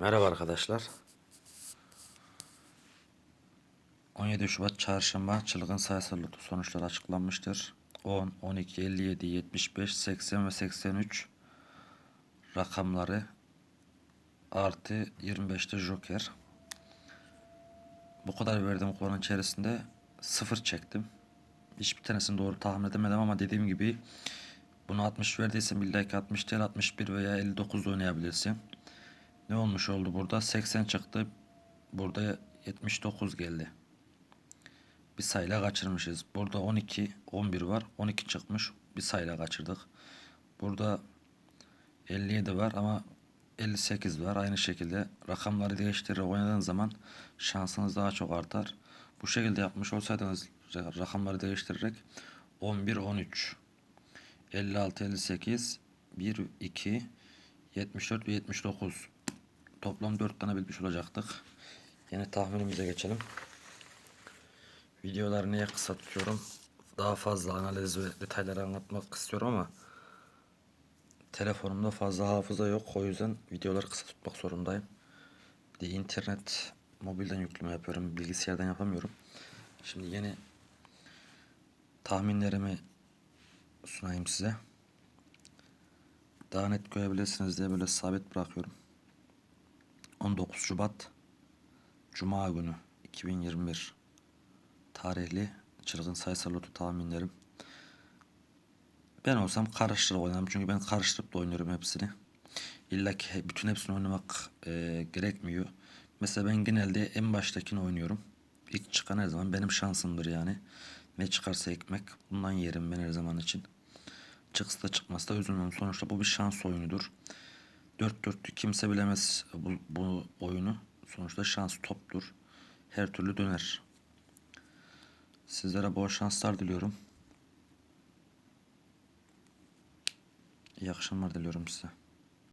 Merhaba arkadaşlar. 17 Şubat Çarşamba çılgın sayısal loto sonuçları açıklanmıştır. 10, 12, 57, 75, 80 ve 83 rakamları artı 25'te Joker. Bu kadar verdiğim kupanın içerisinde sıfır çektim. Hiçbir tanesini doğru tahmin edemedim ama dediğim gibi bunu 60 verdiysen billahi ki 60 değil 61 veya 59 da oynayabilirsin. Ne olmuş oldu burada? 80 çıktı. Burada 79 geldi. Bir sayıyla kaçırmışız. Burada 12, 11 var. 12 çıkmış. Bir sayıyla kaçırdık. Burada 57 var ama 58 var. Aynı şekilde rakamları değiştirerek oynadığın zaman şansınız daha çok artar. Bu şekilde yapmış olsaydınız rakamları değiştirerek 11, 13, 56, 58, 1, 2, 74 ve 79 toplam 4 tane bilmiş olacaktık. Yeni tahminimize geçelim. Videoları niye kısa tutuyorum? Daha fazla analiz ve detayları anlatmak istiyorum ama telefonumda fazla hafıza yok. O yüzden videoları kısa tutmak zorundayım. Bir internet mobilden yükleme yapıyorum. Bilgisayardan yapamıyorum. Şimdi yeni tahminlerimi sunayım size. Daha net görebilirsiniz diye böyle sabit bırakıyorum. 19 Şubat Cuma günü 2021 tarihli çılgın sayısal loto tahminlerim. Ben olsam karıştırıp oynarım çünkü ben karıştırıp da oynuyorum hepsini. İlla ki bütün hepsini oynamak e, gerekmiyor. Mesela ben genelde en baştakini oynuyorum. İlk çıkan her zaman benim şansımdır yani. Ne çıkarsa ekmek bundan yerim ben her zaman için. Çıksa da çıkmasa da üzülmem. Sonuçta bu bir şans oyunudur. Dört dörtlük kimse bilemez bu, bu oyunu. Sonuçta şans toptur. Her türlü döner. Sizlere bol şanslar diliyorum. İyi akşamlar diliyorum size.